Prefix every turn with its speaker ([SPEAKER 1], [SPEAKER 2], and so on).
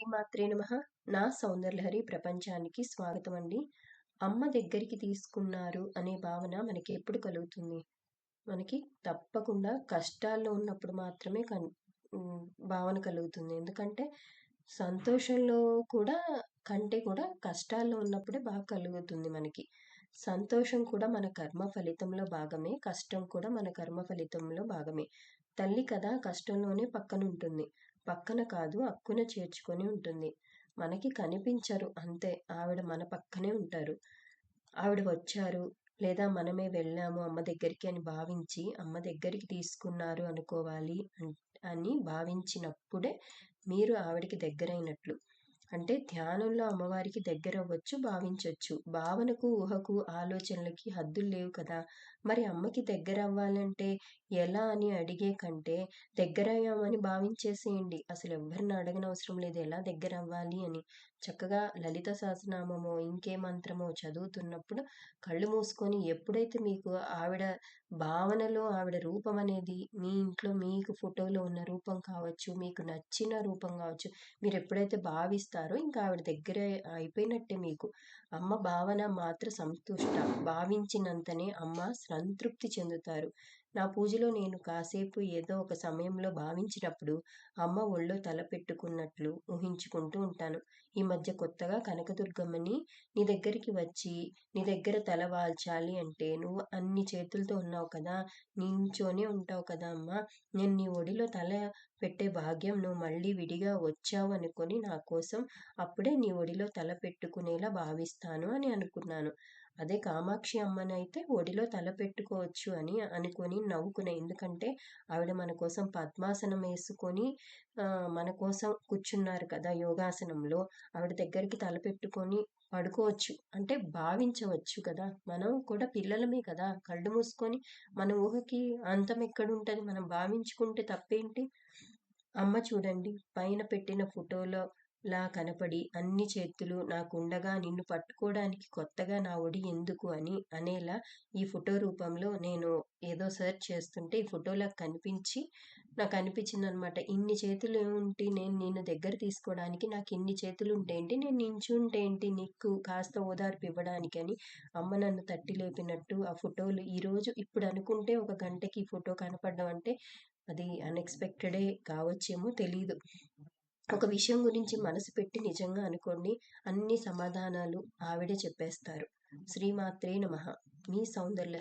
[SPEAKER 1] శ్రీమాత్రే నమ. నా సౌందర్యహరి ప్రపంచానికి స్వాగతం అండి. అమ్మ దగ్గరికి తీసుకున్నారు అనే భావన మనకి ఎప్పుడు కలుగుతుంది? మనకి తప్పకుండా కష్టాల్లో ఉన్నప్పుడు మాత్రమే కన్ భావన కలుగుతుంది. ఎందుకంటే సంతోషంలో కూడా కంటే కూడా కష్టాల్లో ఉన్నప్పుడే బాగా కలుగుతుంది మనకి. సంతోషం కూడా మన కర్మ ఫలితంలో భాగమే కష్టం కూడా మన కర్మ ఫలితంలో భాగమే. తల్లి కదా కష్టంలోనే పక్కన ఉంటుంది పక్కన కాదు అక్కున చేర్చుకొని ఉంటుంది. మనకి కనిపించరు అంతే. ఆవిడ మన పక్కనే ఉంటారు. ఆవిడ వచ్చారు లేదా మనమే వెళ్ళాము అమ్మ దగ్గరికి అని భావించి అమ్మ దగ్గరికి తీసుకున్నారు అనుకోవాలి అని భావించినప్పుడే మీరు ఆవిడకి దగ్గరైనట్లు. అంటే ధ్యానంలో అమ్మవారికి దగ్గర అవ్వచ్చు భావించవచ్చు భావనకు ఊహకు ఆలోచనలకి హద్దులు లేవు కదా. మరి అమ్మకి దగ్గర అవ్వాలంటే ఎలా అని అడిగే కంటే దగ్గర అయ్యామని భావించేసేయండి. అసలు ఎవరిని అడగనవసరం లేదు. ఎలా దగ్గర అవ్వాలి అని. చక్కగా లలిత సహస్రనామమో ఇంకే మంత్రమో చదువుతున్నప్పుడు కళ్ళు మూసుకొని ఎప్పుడైతే మీకు ఆవిడ భావనలో ఆవిడ రూపం అనేది మీ ఇంట్లో మీకు ఫోటోలో ఉన్న రూపం కావచ్చు మీకు నచ్చిన రూపం కావచ్చు మీరు ఎప్పుడైతే భావిస్తారో ఇంకా ఆవిడ దగ్గర అయిపోయినట్టే మీకు. అమ్మ భావన మాత్ర సంతుష్ట. భావించినంతనే అమ్మ సంతృప్తి చెందుతారు. నా పూజలో నేను కాసేపు ఏదో ఒక సమయంలో భావించినప్పుడు అమ్మ ఒళ్ళో తల పెట్టుకున్నట్లు ఊహించుకుంటూ ఉంటాను. ఈ మధ్య కొత్తగా కనకదుర్గమ్మని నీ దగ్గరికి వచ్చి నీ దగ్గర తల వాల్చాలి అంటే నువ్వు అన్ని చేతులతో ఉన్నావు కదా నించోనే ఉంటావు కదా అమ్మ. నేను నీ ఒడిలో తల పెట్టే భాగ్యం నువ్వు మళ్ళీ విడిగా వచ్చావు అనుకొని నా కోసం అప్పుడే నీ ఒడిలో తల పెట్టుకునేలా భావిస్తాను అని అనుకున్నాను. అదే కామాక్షి అమ్మనైతే ఒడిలో తల పెట్టుకోవచ్చు అని అనుకొని నవ్వుకునే. ఎందుకంటే ఆవిడ మన కోసం పద్మాసనం వేసుకొని మన కోసం కూర్చున్నారు కదా యోగాసనంలో. ఆవిడ దగ్గరికి తల పెట్టుకొని పడుకోవచ్చు. అంటే భావించవచ్చు కదా. మనం కూడా పిల్లలమే కదా. కళ్ళు మూసుకొని మన ఊహకి అంతం ఎక్కడుంటుంది? మనం భావించుకుంటే తప్పేంటి? అమ్మ చూడండి పైన పెట్టిన ఫోటోలో లా కనపడి అన్ని చేతులు నాకుండగా నిన్ను పట్టుకోవడానికి కొత్తగా నా ఒడి ఎందుకు అని అనేలా ఈ ఫోటో రూపంలో నేను ఏదో సెర్చ్ చేస్తుంటే ఈ ఫోటోలా కనిపించి నాకు అనిపించింది అనమాట ఇన్ని చేతులు ఏముంటి? నేను నిన్ను దగ్గర తీసుకోవడానికి నాకు ఇన్ని చేతులు ఉంటేంటి నేను నించుంటేంటి నీకు కాస్త ఓదార్పు ఇవ్వడానికి అని అమ్మ నన్ను తట్టి లేపినట్టు ఆ ఫోటోలు ఈరోజు ఇప్పుడు అనుకుంటే ఒక గంటకి ఫోటో కనపడడం అంటే అది అన్ఎక్స్పెక్టెడే కావచ్చేమో తెలియదు ఒక విషయం గురించి మనసు పెట్టి నిజంగా అనుకోండి అన్ని సమాధానాలు ఆవిడే చెప్పేస్తారు. శ్రీమాత్రే నమ. మీ సౌందర్య